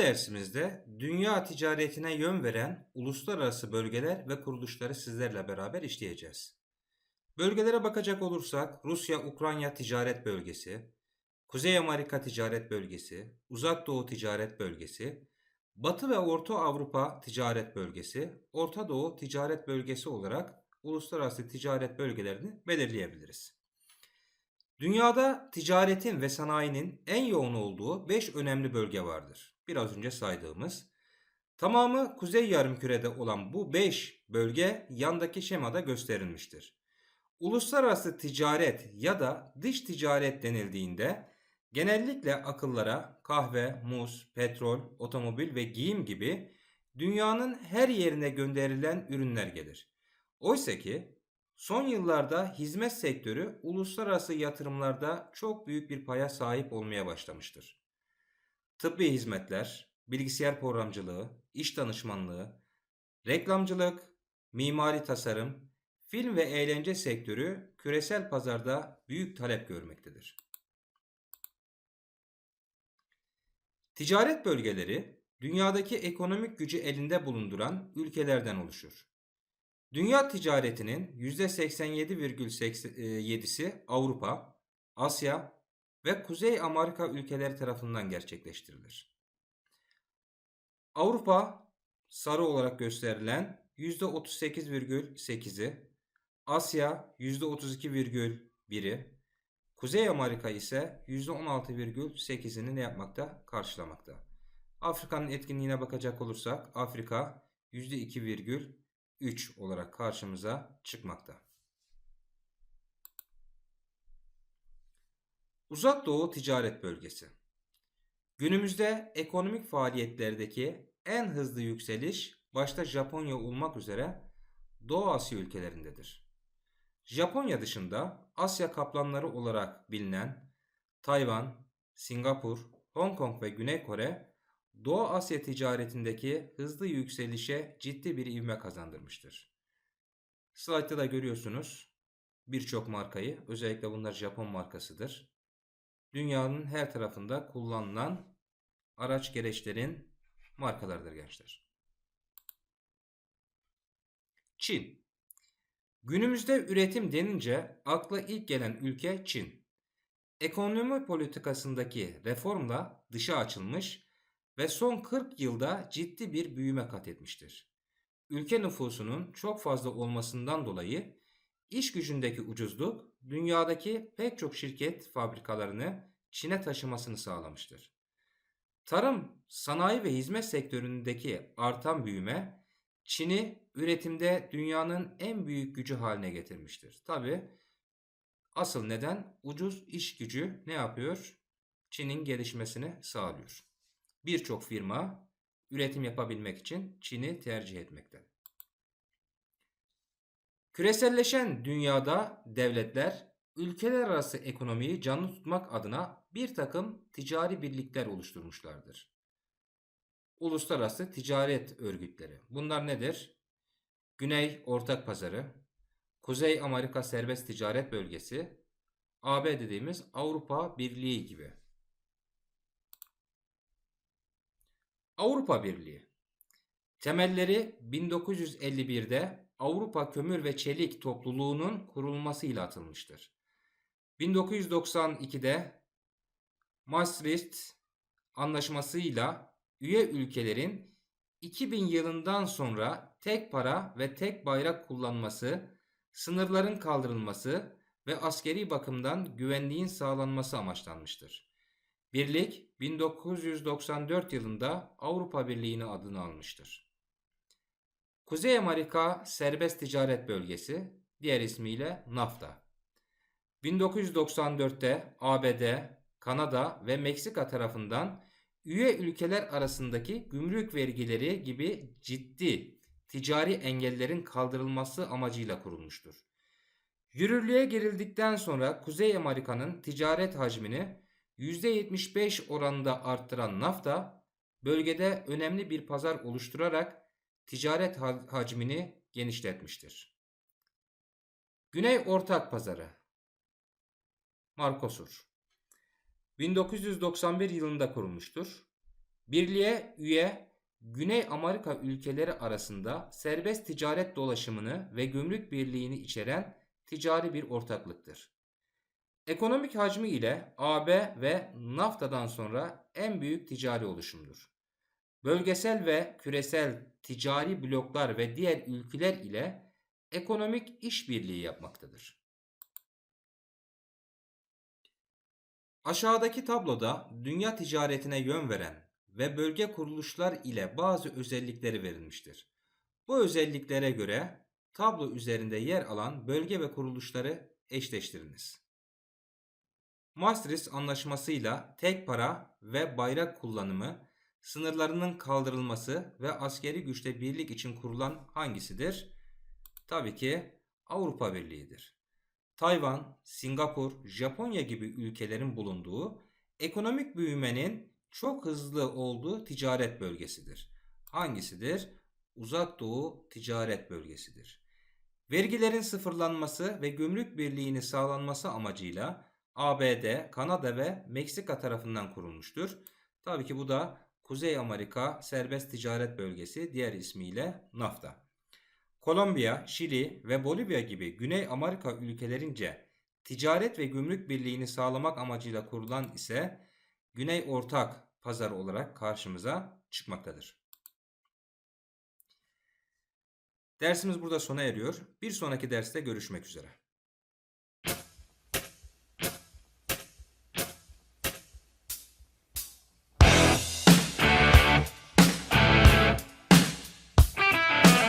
dersimizde dünya ticaretine yön veren uluslararası bölgeler ve kuruluşları sizlerle beraber işleyeceğiz. Bölgelere bakacak olursak Rusya-Ukrayna Ticaret Bölgesi, Kuzey Amerika Ticaret Bölgesi, Uzak Doğu Ticaret Bölgesi, Batı ve Orta Avrupa Ticaret Bölgesi, Orta Doğu Ticaret Bölgesi olarak uluslararası ticaret bölgelerini belirleyebiliriz. Dünyada ticaretin ve sanayinin en yoğun olduğu 5 önemli bölge vardır. Biraz önce saydığımız. Tamamı kuzey yarımkürede olan bu 5 bölge yandaki şemada gösterilmiştir. Uluslararası ticaret ya da dış ticaret denildiğinde genellikle akıllara kahve, muz, petrol, otomobil ve giyim gibi dünyanın her yerine gönderilen ürünler gelir. Oysa ki son yıllarda hizmet sektörü uluslararası yatırımlarda çok büyük bir paya sahip olmaya başlamıştır. Tıbbi hizmetler, bilgisayar programcılığı, iş danışmanlığı, reklamcılık, mimari tasarım, film ve eğlence sektörü küresel pazarda büyük talep görmektedir. Ticaret bölgeleri dünyadaki ekonomik gücü elinde bulunduran ülkelerden oluşur. Dünya ticaretinin %87,7'si Avrupa, Asya ve Kuzey Amerika ülkeleri tarafından gerçekleştirilir. Avrupa sarı olarak gösterilen %38,8'i, Asya %32,1'i, Kuzey Amerika ise %16,8'ini ne yapmakta? Karşılamakta. Afrika'nın etkinliğine bakacak olursak Afrika %2,3 olarak karşımıza çıkmakta. Uzak Doğu Ticaret Bölgesi Günümüzde ekonomik faaliyetlerdeki en hızlı yükseliş başta Japonya olmak üzere Doğu Asya ülkelerindedir. Japonya dışında Asya kaplanları olarak bilinen Tayvan, Singapur, Hong Kong ve Güney Kore Doğu Asya ticaretindeki hızlı yükselişe ciddi bir ivme kazandırmıştır. Slaytta da görüyorsunuz birçok markayı, özellikle bunlar Japon markasıdır. Dünyanın her tarafında kullanılan araç gereçlerin markalarıdır gençler. Çin Günümüzde üretim denince akla ilk gelen ülke Çin. Ekonomi politikasındaki reformla dışa açılmış ve son 40 yılda ciddi bir büyüme kat etmiştir. Ülke nüfusunun çok fazla olmasından dolayı iş gücündeki ucuzluk dünyadaki pek çok şirket fabrikalarını Çin'e taşımasını sağlamıştır. Tarım, sanayi ve hizmet sektöründeki artan büyüme Çin'i üretimde dünyanın en büyük gücü haline getirmiştir. Tabi asıl neden ucuz iş gücü ne yapıyor? Çin'in gelişmesini sağlıyor. Birçok firma üretim yapabilmek için Çin'i tercih etmekte. Küreselleşen dünyada devletler ülkeler arası ekonomiyi canlı tutmak adına bir takım ticari birlikler oluşturmuşlardır. Uluslararası ticaret örgütleri. Bunlar nedir? Güney Ortak Pazarı, Kuzey Amerika Serbest Ticaret Bölgesi, AB dediğimiz Avrupa Birliği gibi. Avrupa Birliği Temelleri 1951'de Avrupa Kömür ve Çelik Topluluğu'nun kurulmasıyla atılmıştır. 1992'de Maastricht Anlaşması'yla üye ülkelerin 2000 yılından sonra tek para ve tek bayrak kullanması, sınırların kaldırılması ve askeri bakımdan güvenliğin sağlanması amaçlanmıştır. Birlik 1994 yılında Avrupa Birliği'ni adını almıştır. Kuzey Amerika Serbest Ticaret Bölgesi, diğer ismiyle NAFTA. 1994'te ABD, Kanada ve Meksika tarafından üye ülkeler arasındaki gümrük vergileri gibi ciddi ticari engellerin kaldırılması amacıyla kurulmuştur. Yürürlüğe girildikten sonra Kuzey Amerika'nın ticaret hacmini %75 oranında arttıran NAFTA, bölgede önemli bir pazar oluşturarak ticaret hacmini genişletmiştir. Güney Ortak Pazarı Marcosur 1991 yılında kurulmuştur. Birliğe üye Güney Amerika ülkeleri arasında serbest ticaret dolaşımını ve gümrük birliğini içeren ticari bir ortaklıktır. Ekonomik hacmi ile AB ve NAFTA'dan sonra en büyük ticari oluşumdur. Bölgesel ve küresel ticari bloklar ve diğer ülkeler ile ekonomik işbirliği yapmaktadır. Aşağıdaki tabloda dünya ticaretine yön veren ve bölge kuruluşlar ile bazı özellikleri verilmiştir. Bu özelliklere göre tablo üzerinde yer alan bölge ve kuruluşları eşleştiriniz. Maastricht Anlaşması'yla tek para ve bayrak kullanımı, sınırlarının kaldırılması ve askeri güçte birlik için kurulan hangisidir? Tabii ki Avrupa Birliği'dir. Tayvan, Singapur, Japonya gibi ülkelerin bulunduğu ekonomik büyümenin çok hızlı olduğu ticaret bölgesidir. Hangisidir? Uzak Doğu Ticaret Bölgesidir. Vergilerin sıfırlanması ve gümrük birliğini sağlanması amacıyla ABD, Kanada ve Meksika tarafından kurulmuştur. Tabii ki bu da Kuzey Amerika Serbest Ticaret Bölgesi diğer ismiyle NAFTA. Kolombiya, Şili ve Bolivya gibi Güney Amerika ülkelerince ticaret ve gümrük birliğini sağlamak amacıyla kurulan ise Güney Ortak Pazarı olarak karşımıza çıkmaktadır. Dersimiz burada sona eriyor. Bir sonraki derste görüşmek üzere.